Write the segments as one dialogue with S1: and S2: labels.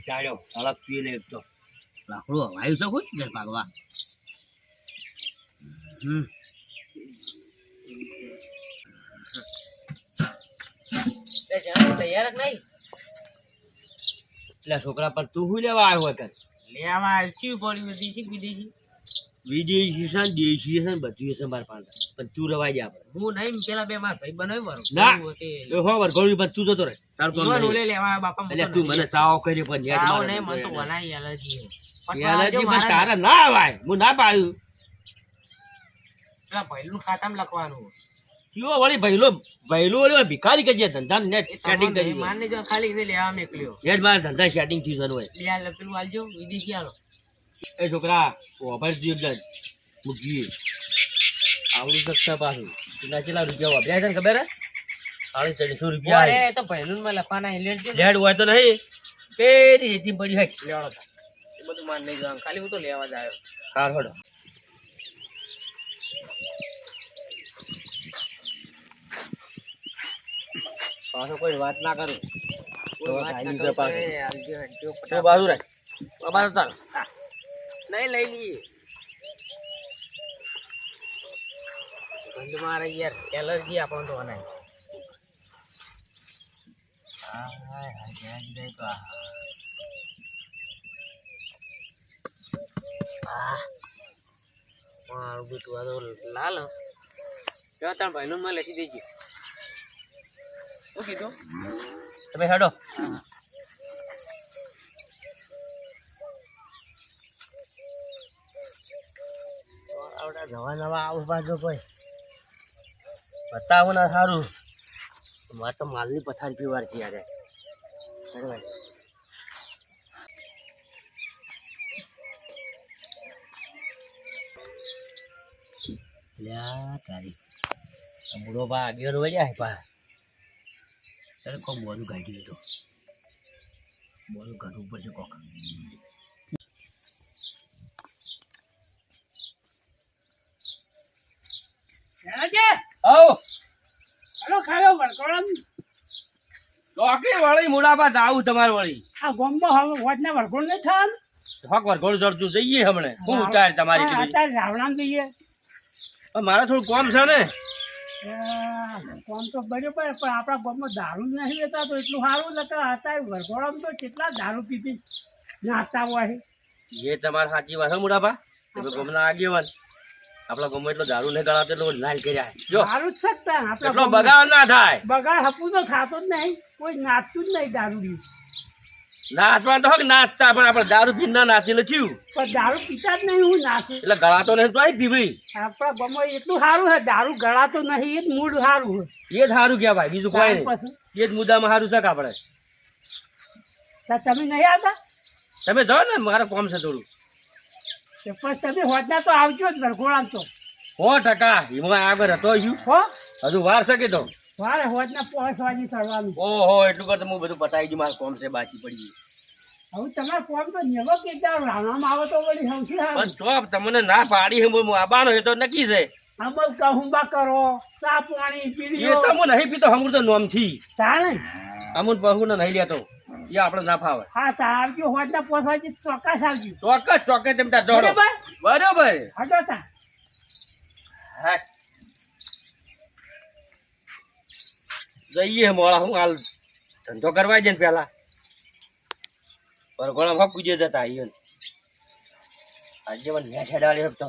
S1: હા કંટાળ્યો તળપ પીને એક તો. લાકડું હવાયું છે કોઈ ઘેર પાકવા હમ.
S2: તૈયાર નહીં?
S1: એટલે છોકરા પર તું શું લેવા આવ્યો કર
S2: લેવા ચીવ પડી વિદેશી વિદેશી?
S1: વિદેશી છે દેશી છે બધું છે મારા પાસે. પણ તું રવાઈ જા
S2: હું નહીં પેલા બે માર ભાઈ બનાવી મારો.
S1: ના. હો વર ગોળી પણ તું જતો રહે. તાર કોણ.
S2: ઓલે લેવા બાપા
S1: એટલે તું મને ચાવો કરી પણ યાર
S2: આવો નહીં મને તો. બનાવી એલર્જી
S1: એલર્જી પણ તારે ના આવાય હું ના પાડું.
S2: પેલા ભાઈનું ખાતામ લખવાનું.
S1: કયો વળી ભૈલો? ભૈલો વળી ભિખારી કરીએ ધંધા
S2: ને
S1: સેટિંગ કરી
S2: માને જો ખાલી એને લેવા મેકલ્યો.
S1: નેટ માર ધંધા સેટિંગથી જવાનું હોય.
S2: યાર પેલું આલજો વિદેશી આલો?
S1: એ છોકરા વાપર જીવ મૂકી આવડું શકતા પાછું. એના કેટલા રૂપિયા વાપર્યા છે ને ખબર હે? સાડી ત્રણસો રૂપિયા
S2: અરે તો પહેલું માં લખવાના
S1: લેડ હોય તો નહીં. પેલી રેતી પડી હોય.
S2: લેવાનો એ બધું માન નહીં જવાનું. ખાલી હું તો લેવા જ આવ્યો.
S1: હાર હડો. પાછો કોઈ વાત ના કરું. બાજુ રાખ. તાર
S2: નહીં લઈ લઈએ. ગંધ મારે યાર એલર્જી આપણને તો નહીં. મારું બેટું આ તો લાલ. જો, તારા ભાઈનું માં લખી દેજે. શું કીધું?
S1: તમે હેડો. નવા નવા આવું બાજુ કોઈ. બતાવો ના સારું મારે તો માલની પથારી પીવાર છે યાર. ભાઈ તારી બુડો બા આગળ વળ્યા પા. ત્યારે કોક બોલું કાઢી લીધો. બોલું કાઢવું પડશે કોક આવો
S3: હાલો ખાયો વરકોળમ
S1: ચોકી વળી મુડાબા જાવું તમારે વળી.
S3: આ ગોમમાં હવે વોટના વરકોળ નહીં થાય
S1: હોક વરઘોડ ચડતું જઈએ હમણે. શું ઉતાર તમારી
S3: અત્યારે રાવણામ જઈએ.
S1: મારે થોડું કોમ છે ને.
S3: કોમ તો બરોબર પણ આપણા ગોમમાં દારૂ નહીં લેતા તો એટલું સારું નકર અત્યારે વરઘોડામાં તો કેટલા દારૂ પીતી નાતા હોય.
S1: એ તમારે સાચી વાત મુડાબા તમે ગમના આગેવાન. આપણા ગમે એટલો દારૂ નહીં ગળાતો એટલો નાલ કર્યા. જો
S3: દારૂ જ શકતા આપણો
S1: બગાડ ના થાય.
S3: બગાડ હપું તો થતો જ નહીં. કોઈ નાચતું જ નહીં દારૂ
S1: નાચવા તો હક નાચતા પણ આપણે દારૂ પી ના નાચી થયું.
S3: પણ દારૂ પીતા જ નહીં હું નાચું.
S1: એટલે ગળાતો નહીં તો પીવી.
S3: આપણા ગામમાં એટલું સારું છે દારૂ ગળાતો નહીં એ જ મૂળ સારું
S1: એ જ સારું કહેવાય બીજું કોઈ નહીં. એ જ મુદ્દામાં સારું છે કે આપણે?
S3: તમે નહીં આવતા?
S1: તમે જાઓ ને મારે કોમ છે થોડું.
S3: પછી તમે હોજના તો આવજો જ તો.
S1: સો ટકા એમાં આગળ હતો છું.
S3: હો?
S1: હજુ વાર શકે તો
S3: વારે હોજના પહોંચવાની કરવાનું.
S1: ઓહો એટલું કરતો હું બધું બતાવી ગયું મારે કોમ છે બાકી પડી ગયું.
S3: હવે તમારે કોમ તો નેવો કે રાણામાં આવો તો વળી સૌથી
S1: પણ
S3: સારું
S1: જો તમને ના પાડી હું હું આબાનો એ તો નક્કી છે.
S3: અમલ કહુંબા કરો ચા પાણી
S1: એ તો હું નહીં પીતો હમું તો નોમથી
S3: તાણે?
S1: અમુક બહુ ને નહીં લેતો. એ આપણે ના ફાવે.
S3: હા આવજો હોજના પહોંચવાની ચોક્કસ આવજો.
S1: ચોક્કસ ચોક્કસ તેમ તા જોડો.
S3: બરોબર? હજો તા.
S1: જઈએ મોળા હું હાલ. ધંધો કરવા જઈને પેલા. પર ઘણા હક પૂજે જતા અહીંયા આજે મને નેઠે છેડાડી હકતો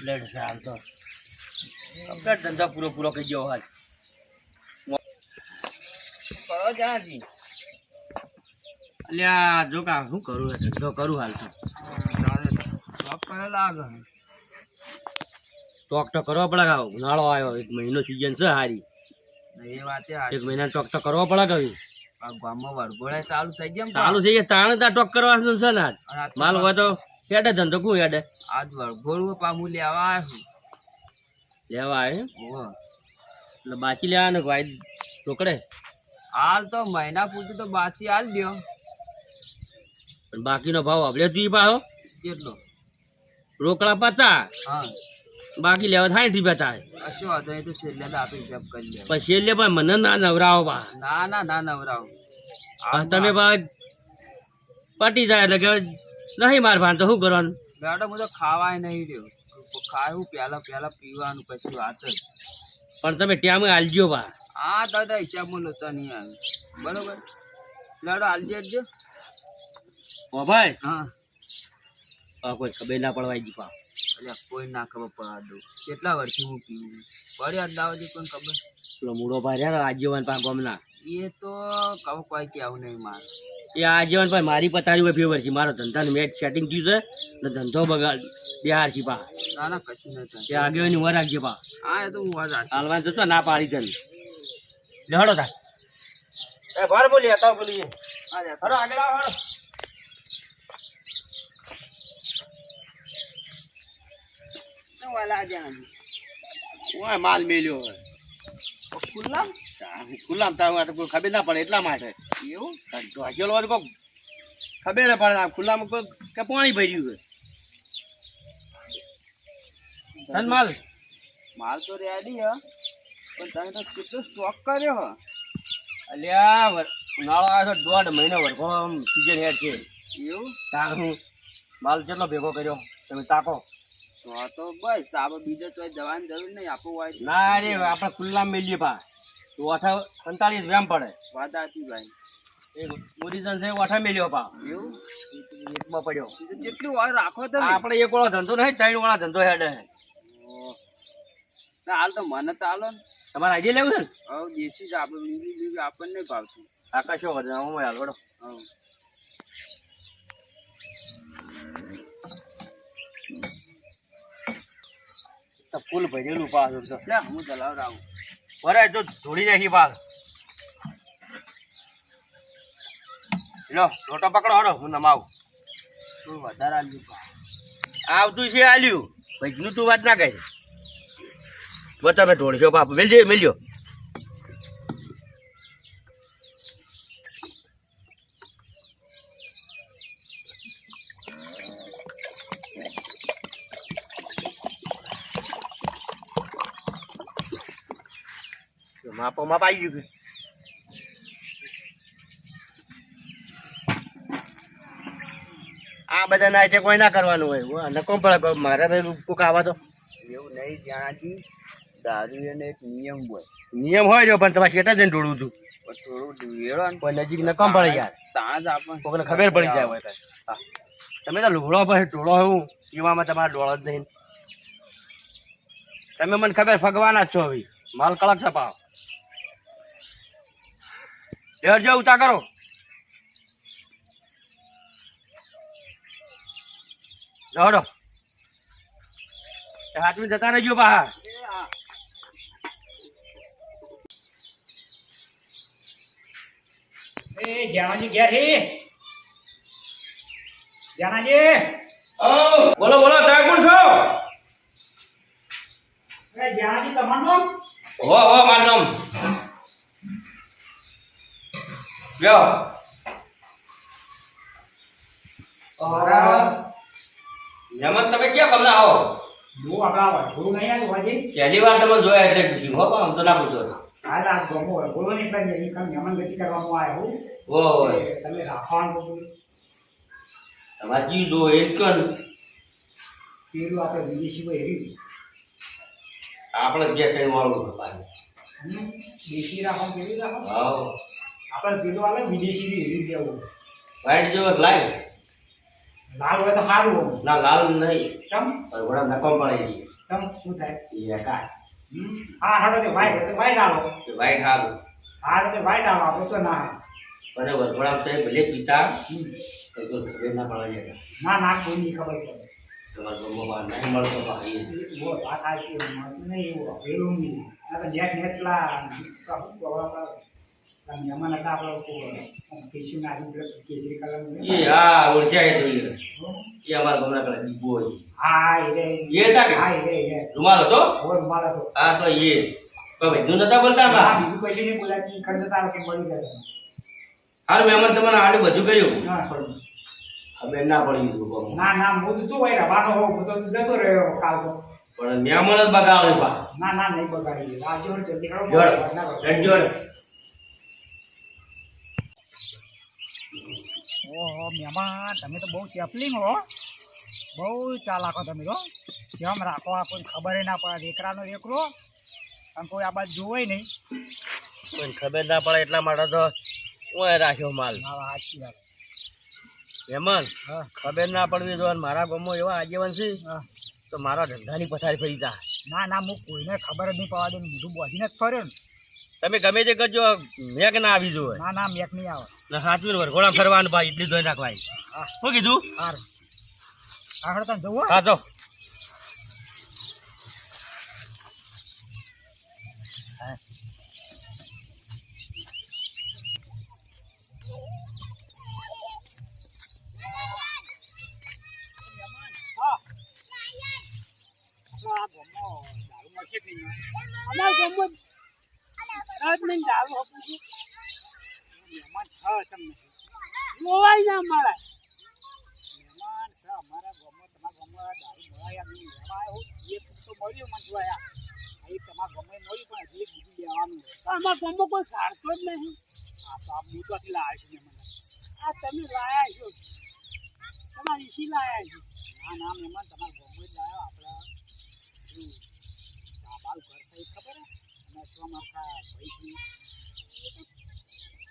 S1: પ્લેટ છે હાલ તો. કમ્પ્લેટ ધંધો પૂરો પૂરો કરી ગયો હાલ.
S2: કરો
S1: અલ્યા જો કા શું કરું હે ધંધો કરું હાલ તો.
S2: જોબ કરે લાગે.
S1: ચોક તો કરવો પડે ઉનાળો આવ્યો એક મહિનો સિઝન છે હારી.
S2: એ વાતે
S1: એક મહિના ટોક તો કરવો પડે કે
S2: આ ગામમાં વરઘોડા ચાલુ થઈ ગયા
S1: ચાલુ થઈ ગયા તાણે ત્યાં ટોક કરવાનું છે ને માલ હોય તો હેડે ધંધો કું હેડે?
S2: આજ વરઘોડું પામું લેવા આવ્યો
S1: લેવા આવે. એટલે બાકી લેવા ને ભાઈ રોકડે
S2: હાલ તો મહિના પૂરતું તો બાકી હાલ દ્યો.
S1: પણ બાકીનો ભાવ આપણે દી પાછો.
S2: કેટલો?
S1: રોકડા પચાસ.
S2: હા.
S1: બાકી લેવા થાયથી રૂપિયા શું
S4: વાત વાંધો એ તો છેલ્લે તો આપણે હિસાબ કરી લે
S1: પણ છેલ્લે પણ મને ના નવરાવો બા.
S4: ના ના ના નવરાવો.
S1: તમે બા પટી જાય એટલે કે નહીં માર ભાન તો શું કરવાનું?
S4: બેટો હું તો ખાવાય નહીં રહ્યો. ખાવું પહેલા પહેલા પીવાનું પછી વાત જ.
S1: પણ તમે ત્યાં આલજો બા.
S4: આ દાદા હિસાબમાં નહોતા નહીં આવે. બરોબર? લાડો આલજે આપજો
S1: ઓ ભાઈ.
S4: હા.
S1: કોઈ ખબર ના પડવાય જી પા
S4: કોઈ ના ખબર પડવા દો કેટલા વર્ષથી હું પીવું પડે દાવાજી કોઈ ખબર?
S1: પેલો મૂળો ભાઈ રહ્યા આજીવન પા ગમના.
S4: એ તો કહું કોઈ કે આવું નહીં મારે.
S1: એ આજીવન ભાઈ મારી પતારી હોય ફેવર છે મારો ધંધાનું મેચ સેટિંગ થયું છે ને ધંધો બગાડ બિહાર. છે પા
S4: ના ના કશું નહીં થાય.
S1: એ આગેવાની ઊભા રાખજે પા
S4: હા એ તો હું વાત
S1: હાલવાન જતો ના પાડી તને. લેહડો તા. એ બાર બોલી હતા બોલી.
S4: હા
S1: આગળ આવો. ઓય માલ મેલ્યો ખુલ્લામ? તારું કોઈ ખબર ના પડે એટલા માટે.
S4: એવું?
S1: ઢોકેલો હોય કોક. ખબર પડે આ ખુલ્લામાં કોઈ કે પાણી ભર્યું છે? ધન માલ.
S4: માલ તો રેડી હ પણ તમે તો કેટલો સ્ટોક કર્યો હ?
S1: અલ્યા ઉનાળો આવ્યો છે દોઢ મહિનો વરખો સીઝન હેડ છે.
S4: એવું?
S1: તાર હું માલ કેટલો ભેગો કર્યો? તમે તાકો.
S4: તો આ તો બસ તો આપણે બીજો તો દવાની જરૂર નહીં આપણું હોય
S1: ના રે આપણે ખુલ્લામાં મેલીએ પા તો પંતાળીસ ગ્રામ પડે.
S4: વાત સાચી ભાઈ.
S1: એ ઓરિજિનલ છે મેલ્યો પા
S4: એવું?
S1: એકમાં પડ્યો.
S4: જેટલું વાર રાખો તમે.
S1: આપણે એક વાળો ધંધો નહીં ત્રણ વાળા ધંધો હેડે.
S4: ના હાલ તો મને તો હાલો ને.
S1: તમારે આઈડિયા લેવું છે ને?
S4: હવે દેશી જ આપણે બીજું બીજું આપણને ભાવતું.
S1: આકાશ વધે હું હાલ વડો તો ફૂલ ભરેલું
S4: લે હું ચલાવ આવું
S1: વરાય તો ધોળી નાખી પાક લો લોટો પકડો હડો હું નમાવું.
S4: તું વધારે આલ્યું
S1: આવતું છે આલ્યું. ભજનું તું વાત ના કહે જો તમે ઢોળશો બાપ મેલજો મેલજો. માપો માપ આવી ગયું આ બધા ના છે કોઈ ના કરવાનું હોય. નકો પડે કોઈ મારે તો કોક આવા તો
S4: એવું નહીં જ્યાંથી દારૂ એને એક નિયમ હોય.
S1: નિયમ હોય જો પણ તમારે ખેતા જઈને ઢોળું
S4: છું થોડું વેળો ને
S1: કોઈ નજીક નકમ પડે યાર?
S4: તાણ જ આપણને
S1: ખબર પડી જાય હોય હા. તમે તો લુગડો પછી ટોળો હું. પીવામાં તમારે ડોળો જ નહીં. તમે મને ખબર ફગવાના જ છો હવે. માલ કડક છપાવ જાવ ઉતા કરો. જવડો હાથમાં જતા રહેજો બહાર.
S5: એ જાનાજી ઘેર હે? જાનાજી
S1: બોલો બોલો તમે કોણ છો?
S5: એ જાનાજી તમારું નામ?
S1: હો હો માનમ લ્યો. યમન તમે ક્યાં કમલા આવો
S5: હું આપણા વઢોળું નહીં આવ્યો હોજે
S1: પહેલી વાર તમે જોયા એટલે પૂછ્યું. હો પણ આમ તો ના પૂછો.
S5: આ આ ગમો વઢોળો નહીં પણ એની કામ યમન ગતિ કરવામાં આવ્યો
S1: ઓ
S5: તમે રાખવાનું
S1: તમારે જી જો એ કન
S5: પેલું આપણે વિદેશી હોય એવી
S1: આપણે જે કઈ વાળું પાછું.
S5: દેશી રાખો કેવી રાખો આપણે પેલું આવે વિદેશી એવી દેવું
S1: વાઈટ જેવો લાય
S5: લાલ હોય તો સારું
S1: ના લાલ નહીં.
S5: ચમ?
S1: પણ નકમ પડે છે.
S5: ચમ શું થાય?
S1: એ
S5: કા? હા હાડો તે વાઈટ તો વાઈટ આલો
S1: વાઈટ હારું.
S5: હાડો તે વાઈટ આવો આપણે તો ના.
S1: પણ વરઘોડા તો ભલે પિતા તો ખબર ના પડે છે.
S5: ના ના કોઈ નહીં ખબર પડે.
S1: તમારા ગામમાં નહીં મળતો ભાઈ
S5: બહુ વાત સાચી છે. મળતું નહીં એવું પેલું નહીં. આ તો નેટ નેટ શું કહેવાય આપણા કેસરી કેસરી કલર
S1: એ હા ઓળખ્યા એ તો એ. એ અમારા ગામના પેલા
S5: હા એ
S1: એ હતા કે?
S5: હા એ એ
S1: રૂમાલ હતો?
S5: હવે રૂમાલ હતો.
S1: હા તો એ. કોઈ ભજનું નતા બોલતા
S5: હા બીજું કશું નહીં બોલ્યા કે ખર્ચ તારો કે મળી ગયા
S1: હારું મહેમાન તમને આડું બધું કહ્યું
S5: ના
S1: ખબર ના પડી ગયું
S5: ના ના હું તો હોય રવાનો હું તો જતો રહ્યો કાલ તો.
S1: પણ મહેમાન જ બગાડે બા.
S5: ના ના નહીં બગાડી આવજો જલ્દી કરો
S1: જોડ.
S5: ના બગાડો.
S1: રેડ જોડ
S5: ઓહો મહેમાન તમે તો બહુ ચેપલિંગ હો. બહુ ચાલાકો તમે તો જેમ રાખો આ કોઈ ખબર ના પડે દીકરાનો એકરો અને કોઈ આ બાજુ જોવે નહીં.
S1: કોઈ ખબર ના પડે એટલા માટે તો હું રાખ્યો માલ.
S5: હા સાચી વાત.
S1: મહેમાન ખબર ના પડવી જો મારા ગામમાં એવા આગેવાન છે તો મારા ધંધાની પથારી ફરી જા.
S5: ના ના હું કોઈને ખબર જ નહીં પડવા દઉં. મોઢું બોધીને જ ફર્યો ને.
S1: તમે ગમે તે કરજો મેક ના આવી જોવે.
S5: ના ના મેક નહીં આવે.
S1: ને વર વરઘોડા ફરવાનું ભાઈ એટલી જોઈ નાખવાય.
S5: હા.
S1: શું કીધું?
S5: આગળ તમે જવું
S1: હા
S5: નહીં અમારા ગામમાં નહીં છું. મહેમાન છ તમને. જોવાય ના અમારા મહેમાન છે અમારા ગામમાં. તમારા ગામમાં દારૂ મળાયા નહીં. લેવા આવ્યો એક તો મળ્યું મને જોયા. તમારા ગામમાં મળ્યું પણ હજી બીજું લેવાનું અમારા ગામમાં કોઈ સારતો જ નહીં. તો આ તો લાવ્યા છું મહેમાન. આ તમે લાયા છો. તમારી ઈસી લાયા છો. ના ના મહેમાન તમારા ગામમાં જ લાવ્યો આપણા. હે અને ભાઈ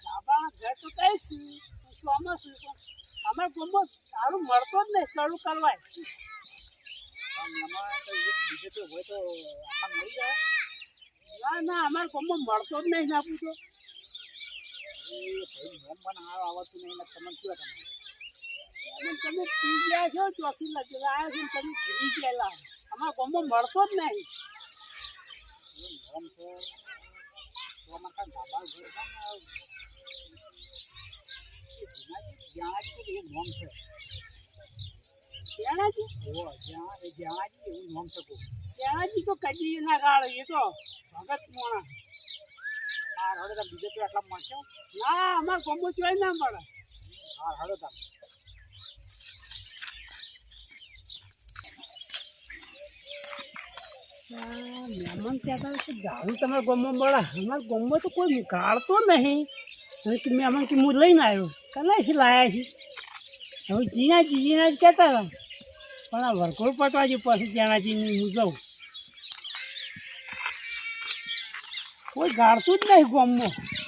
S5: બાબા ઘર તો કઈ શું અમારે ગામમાં સારું મળતો જ નહીં ચાલુ કરવાય બીજે તો હોય તો આપણા મળી જાય ના, અમારે ગામમાં મળતો જ નહીં આપું તો ભાઈ પણ બનાવવા આવતું નહીં તમને શું તમે તમે પી ગયા છો ચોથી લાગે આવ્યા તમે ભૂલી ગયેલા અમારા ગામમાં મળતો જ નહીં. ચોમાસા ધાબા છે જ્યાંજી એવું જ્યાં એ જ્યાંજી એવું નોમ છે તો કદી ના ગાળ એ તો ભગત મોણા હા હળો તમે બીજે તો આટલા મળશે ના અમારે ગમો ચોય ના મળે. હા હળો મહેમાન કહેતા કે ગાળું તમારા ગામમાં મળે? અમારા ગામમાં તો કોઈ ગાળતો નહીં. કે મહેમાન કે હું લઈને આવ્યો. કલા છે લાયા છે? હવે જીના જીના જ કહેતા હતા. પણ આ વરકોળ પટવા જે પછી ત્યાંના હું જાઉં. કોઈ ગાળતું જ નહીં ગામમાં.